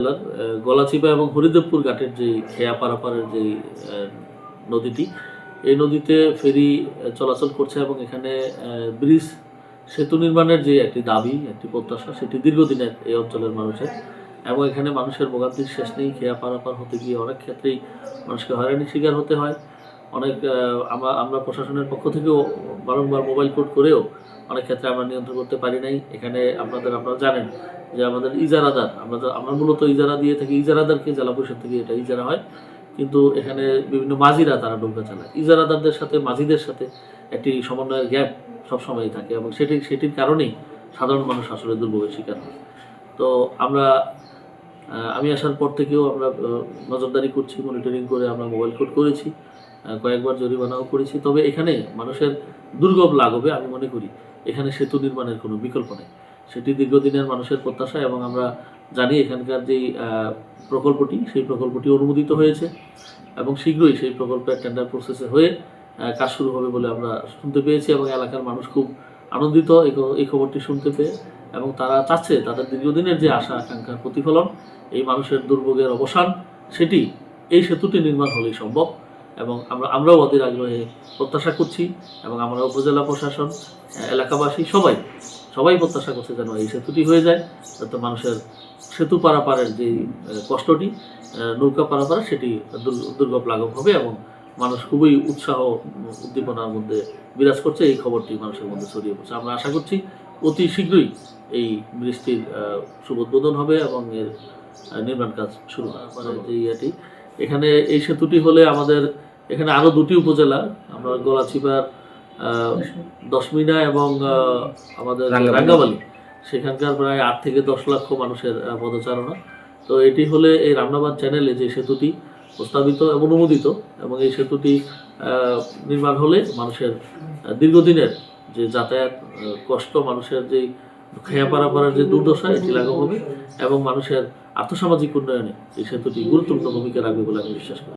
জেলার গলাচিপা এবং হরিদেবপুর ঘাটের যে খেয়া পারাপারের যে নদীটি, এই নদীতে ফেরি চলাচল করছে এবং এখানে ব্রিজ সেতু নির্মাণের যে একটি দাবি, একটি প্রত্যাশা, সেটি দীর্ঘদিনের এই অঞ্চলের মানুষের। এবং এখানে মানুষের ভোগান্তির শেষ নেই, খেয়া পারাপার হতে গিয়ে অনেক ক্ষেত্রেই মানুষকে হয়রানির শিকার হতে হয়। অনেক আমরা আমরা প্রশাসনের পক্ষ থেকেও বারংবার মোবাইল কোড করেও অনেক ক্ষেত্রে আমরা নিয়ন্ত্রণ করতে পারি নাই। এখানে আপনাদের, আপনারা জানেন যে আমাদের ইজারাদার আমরা আমরা মূলত ইজারা দিয়ে থাকি ইজারাদারকে জেলা পরিষদ থেকে এটা ইজারা হয়। কিন্তু এখানে বিভিন্ন মাঝিরা তারা নৌকা চালায়। ইজারাদারদের সাথে মাঝিদের সাথে একটি সমন্বয়ের গ্যাপ সবসময়ই থাকে এবং সেটি, সেটির কারণেই সাধারণ মানুষ আসলে দুর্ভোগের শিকার হয়। তো আমরা আমি আসার পর থেকেও আমরা নজরদারি করছি মনিটরিং করে আমরা মোবাইল কোড করেছি। কয়েকবার জরিমানাও করেছি। তবে এখানে মানুষের দুর্গম লাঘবে আমি মনে করি। এখানে সেতু নির্মাণের কোনো বিকল্প নেই। সেটি দীর্ঘদিনের মানুষের প্রত্যাশা এবং আমরা জানি এখানকার যেই প্রকল্পটি, সেই প্রকল্পটি অনুমোদিত হয়েছে এবং শীঘ্রই সেই প্রকল্পের টেন্ডার প্রসেসে হয়ে কাজ শুরু হবে বলে আমরা শুনতে পেয়েছি এবং এলাকার মানুষ খুব আনন্দিত এই খবরটি শুনতে পেয়ে এবং তারা চাচ্ছে তাদের দীর্ঘদিনের যে আশা, আকাঙ্ক্ষার প্রতিফলন, এই মানুষের দুর্ভোগের অবসান, সেটি এই সেতুটি নির্মাণ হলেই সম্ভব। এবং আমরা আমরাও অধীর আগ্রহে প্রত্যাশা করছি এবং আমরা উপজেলা প্রশাসন এলাকাবাসী সবাই সবাই প্রত্যাশা করছে যেন এই সেতুটি হয়ে যায় যাতে মানুষের সেতু পারাপারের যে কষ্টটি নৌকা পারাপারের সেটি দুর- দুর্গম লাঘব হবে এবং মানুষ খুবই উৎসাহ উদ্দীপনার মধ্যে বিরাজ করছে এই খবরটি মানুষের মধ্যে ছড়িয়ে পড়ছে। আমরা আশা করছি অতি শীঘ্রই এই আহ, শুভ উদ্বোধন হবে এবং এর নির্মাণ কাজ শুরু হবে। যে ইয়েটি এখানে এই সেতুটি হলে আমাদের এখানে আরও দুটি উপজেলা আমরা গলাচিপার দশমিনা এবং আমাদের। রাঙ্গামালি। সেখানকার প্রায় আট থেকে দশ লক্ষ মানুষের পদচারণা। তো এটি হলে এই রামনাবাদ চ্যানেলে যে সেতুটি প্রস্তাবিত এবং অনুমোদিত এবং এই সেতুটি নির্মাণ হলে মানুষের দীর্ঘদিনের যে যাতায়াত কষ্ট মানুষের যেই খেয়া পারাপাড়ার যে দুর্দশা এটি লাঘব হবে এবং মানুষের আর্থসামাজিক উন্নয়নে এই সেতুটি গুরুত্বপূর্ণ ভূমিকা রাখবে বলে আমি বিশ্বাস করি।